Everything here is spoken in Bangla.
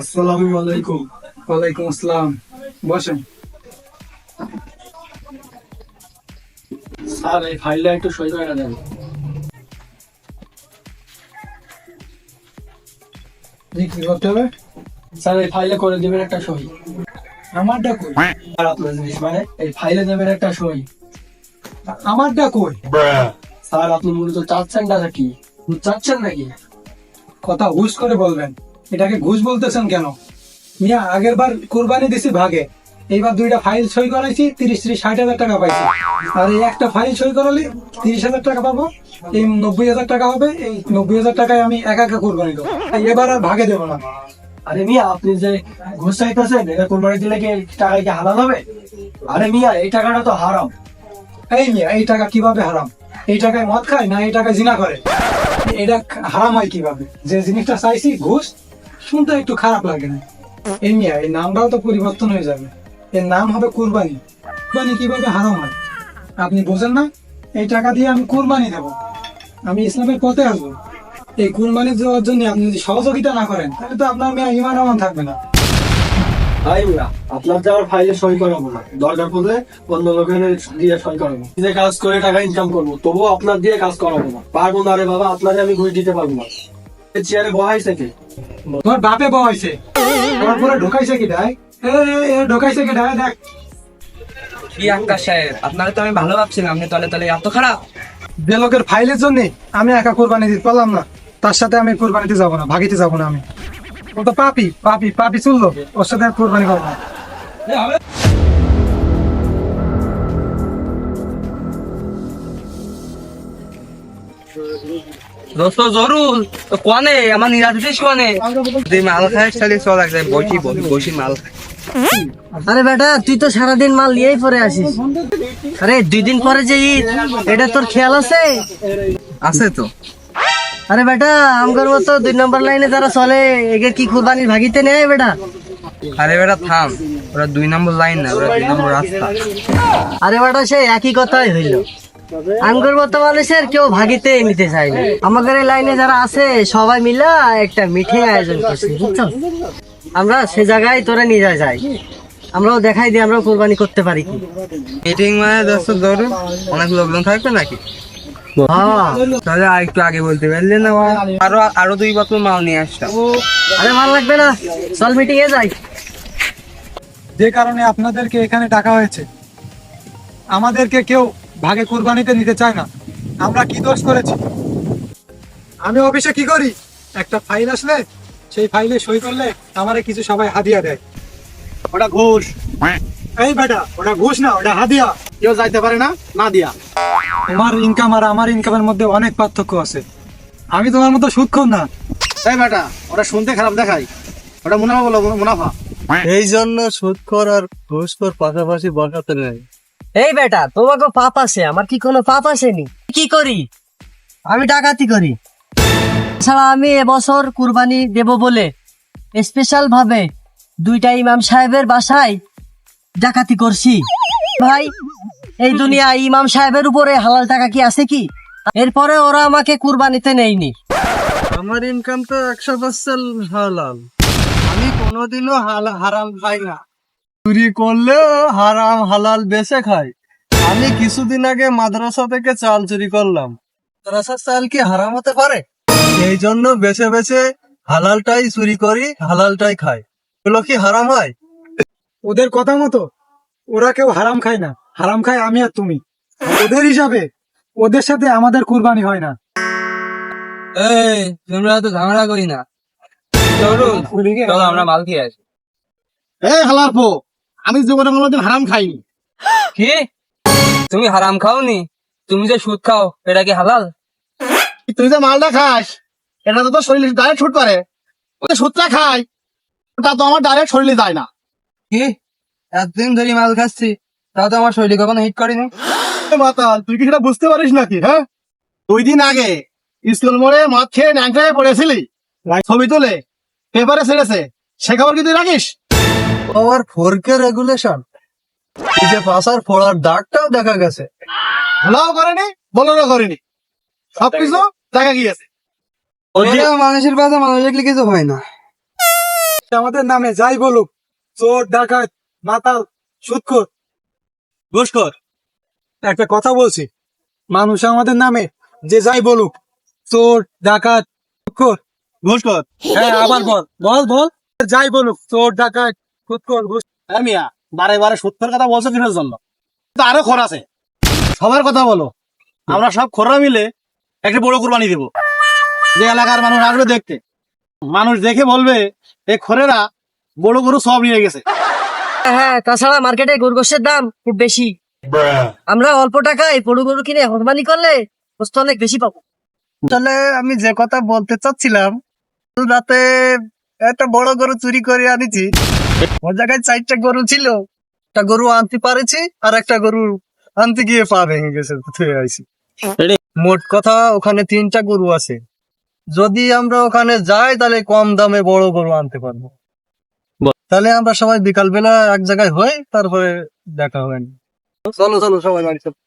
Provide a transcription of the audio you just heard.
আসসালামু আলাইকুম। ওয়ালাইকুম আসসালাম। বসেন। স্যার এই ফাইলটা একটু সই করে দেন। জি কি করতে হবে? স্যার এই ফাইলে করে দেবেন একটা সই। আমারটা কই? আর আপনার জিনিস মানে এই ফাইলে দেবেন একটা সই। আমারটা কই? স্যার আপনি মূলত চাচ্ছেন চাচ্ছেনটা কি চাচ্ছেন নাকি? কথা হুশ করে বলবেন। এটাকে ঘুষ বলতেছেন কেন? মিয়া, আগের বার কোরবানি দিছি ভাগে। এইবার দুইটা ফাইল সই করাইছি, তিরিশ তিরিশ, ষাট হাজার টাকা পাইছি। আর এই একটা ফাইল সই করালে তিরিশ হাজার টাকা পাবো। এই নব্বই হাজার টাকা হবে, এই নব্বই হাজার টাকায় আমি একা একা কোরবানি দেবো। এবার আর ভাগে দেবো না। আরে মিয়া, আপনি যে ঘুষ চাইতেছেন, এটা কোরবানি দিলে কি টাকা কি হালাল হবে? আরে মিয়া, এই টাকাটা তো হারাম। এই মিয়া, এই টাকা কীভাবে হারাম? এই টাকায় মদ খায় না এই টাকায় জিনা করে? এটা হারাম হয় কীভাবে? যে জিনিসটা চাইছি, ঘুষ শুনতে একটু খারাপ লাগে না। এই মিয়া, এই নামটাও তো পরিবর্তন হয়ে যাবে। এর নাম হবে কুরবানি। কুরবানি কীভাবে হারাম হয়? আপনি বোঝেন না? এই টাকা দিয়ে আমি কুরবানি দেব। আমি ইসলামের পথে আসব। এই কুরবানি দেওয়ার জন্য আপনি যদি সহযোগিতা না করেন, তাহলে তো আপনার মেয়ে ইমান আমান থাকবে না। ভাই মিয়া, আপনার আমার ফাইলে সই করাবো না। দরকার পড়লে অন্য লোকের দিয়ে সই করাবো। নিজে কাজ করে টাকা ইনকাম করব, তবুও আপনার দিয়ে কাজ করাবো না। পারব না রে বাবা, আপনারে আমি ঘুষ দিতে পারব না। চেয়ারে বহাইছে কে? তোমার বাপে বহাইছে তোমার পরে ঢোকাইছে কি ডাই ঢোকাইছে কি ডাই দেখ। কি আক্কা সাহেব? আপনারা তো আমি ভালো ভাবছিলাম আপনি তলে তলে এত খারাপ। যে লোকের ফাইলের জন্য আমি একা কোরবানি দিতে পারলাম না তার সাথে আমি কোরবানিতে যাব না ভাগিতে যাব না আমি। ও তো পাপি পাপি পাপি চলল ওর সাথে কোরবানি করব না। দোস্ত জরুর। তো কোনে আমার নিরাজ উঠিস কোনে তুই মাল খাই চালিয়ে চল এক জায়গায় বসি বসি মাল খাই আরে বেটা তুই তো সারাদিন মাল নিয়েই পরে আসিস আরে দুই দিন পরে যে ঈদ এটা তোর খেয়াল আছে? আছে তো। আরে বেটা আমগর মতো দুই নম্বর লাইনে যারা চলে একে কি কুরবানির ভাগিতে নেয় বেটা? আরে বেটা থাম। ওরা দুই নম্বর লাইন না ওরা দুই নম্বর রাস্তা। আরে বেটা সে একই কথাই হইল। আমগর মতো মানুষের কেউ ভাগিতে নিতে চায় না আমাদের এই লাইনে যারা আছে সবাই মিলা একটা মিটিং আয়োজন করছি বুঝছ? আমরা সে জায়গায় তোরা নিয়ে যাই। আমরাও দেখাই দিই আমরাও কোরবানি করতে পারি কি। মিটিং মানে দোস্ত জরুর অনেক লোকজন থাকবে নাকি? হ্যাঁ। তাহলে আর একটু আগে বলতে পারলে না আরও আরও দুই মাল নিয়ে আসতাম। আরে ভালো লাগবে না চল মিটিং এ যাই। যে কারণে আপনাদেরকে এখানে টাকা হয়েছে। আমাদেরকে কেউ ভাগে কুরবানিতে নিতে চায় না। আমরা কি দোষ করেছি? আমি অফিসে কি করি? একটা ফাইল আসলে, সেই ফাইলে সই করলে আমারে কিছু সবাই হাদিয়া দেয়। ওটা ঘুষ। এই বেটা, ওটা ঘুষ না, ওটা হাদিয়া। কেউ যাইতে পারে না না দিয়া। তোমার ইনকাম আর আমার ইনকামের মধ্যে অনেক পার্থক্য আছে। আমি তোমার মতো সুদক্ষণ না। এই বেটা, ওটা শুনতে খারাপ দেখাই। ওটা মুনাফা বলো, মুনাফা। এই জন্য সুদখোর আর ঘুষখোর পাশাপাশি বসাতে নেই। এই বেটা তোমাকে পাপ আছে, আমার কি কোনো পাপ আসেনি? কি করি? আমি ডাকাতি করি। ছাড়া আমি এবছর কুরবানি দেব বলে স্পেশাল ভাবে দুইটা ইমাম সাহেবের বাসায় ডাকাতি করছি। ভাই, এই দুনিয়া ইমাম সাহেবের উপরে হালাল টাকা কি আছে কি? এরপরে ওরা আমাকে কুরবানিতে নেয়নি। আমার ইনকাম তো একশো পার্সেন্ট হালাল। আমি কোনোদিনও হারাম খাই না। চুরি করলেও হারাম হালাল বেচে খায়। আমি কিছুদিন আগে মাদ্রাসা থেকে চাল চুরি করলাম। মাদ্রাসার চাল কি হারাম হতে পারে? এই জন্য বেছে বেছে হালালটাই চুরি করি হালালটাই খাই। এগুলো কি হারাম হয়? ওদের কথা মতো ওরা কেউ হারাম খায় না। হারাম খায় আমি আর তুমি। ওদের হিসাবে ওদের সাথে আমাদের কুরবানি হয় না। এই তোমরা তো ঝামেলা করি না। চলো আমরা মাল খেয়ে আসি। এই হালার পো আমি জীবনে কোনোদিন হারাম খাইনি। কি? তুমি হারাম খাওনি? তুমি যে সুদ খাও এটা কি হালাল? তুই যে মালটা খাস এটা তো তোর শরীরে ডাইরেক্ট ছুট পারে ওই যে সুদটা খাই ওটা তো আমার ডাইরেক্ট শরীরে যায় না। কি? এতদিন ধরে মাল খাচ্ছি তাও তো আমার শরীরে কখনো হিট করেনি। মাতাল তুই কি সেটা বুঝতে পারিস নাকি হ্যাঁ? দুই দিন আগে স্কুল মোড়ে মদ খেয়ে ন্যাংটা হয়ে পড়েছিলি। ছবি তুলে পেপারে ছেড়েছে। সে খবর কি তুই রাখিস? আবার ফোরকে রেগুলেশন এই যে পাশার ফোড়ার দাগটাও দেখা গেছে। ভালোও করেনি বলারও করেনি। সবকিছু দেখা গিয়েছে। মানুষের মানুষ দেখলে কিছু হয় না। আমাদের নামে যাই বলুক চোর ডাকাত মাতাল সুৎখোর। ঘুষখোর। একটা কথা বলছি মানুষ আমাদের নামে যে যাই বলুক চোর ডাকাত সুৎখোর ঘুষখোর। হ্যাঁ আবার বল বল বল। যাই বলুক চোর ডাকাত মিয়া বারে বারে সত্যের কথা বলছো কিসের জন্য? আরও খর আছে। সবার কথা বলো। আমরা সব খোররা মিলে একটা বড় কুরবানি দেব। যে এলাকার মানুষ আসবে দেখতে। মানুষ দেখে বলবে এই খোরেরা বড় গরু সব নিয়ে গেছে। হ্যাঁ তাছাড়া মার্কেটে গরু গোষ্ঠের দাম খুব বেশি। আমরা অল্প টাকায় বড় গরু কিনে কোরবানি করলে গোস্ত অনেক বেশি পাবো। তাহলে আমি যে কথা বলতে চাচ্ছিলাম রাতে একটা বড় গরু চুরি করে আনিছি। ওর জায়গায় চারটা গরু ছিল। একটা গরু আনতে পারেছি আর একটা গরু আনতে গিয়ে পা ভেঙে গেছে আইছি। মোট কথা ওখানে তিনটা গরু আছে। যদি আমরা ওখানে যাই তাহলে কম দামে বড় গরু আনতে পারব। তাহলে আমরা সবাই বিকালবেলা এক জায়গায় হই তারপরে দেখা হবে চলো চলো সবাই বাড়ি চলো।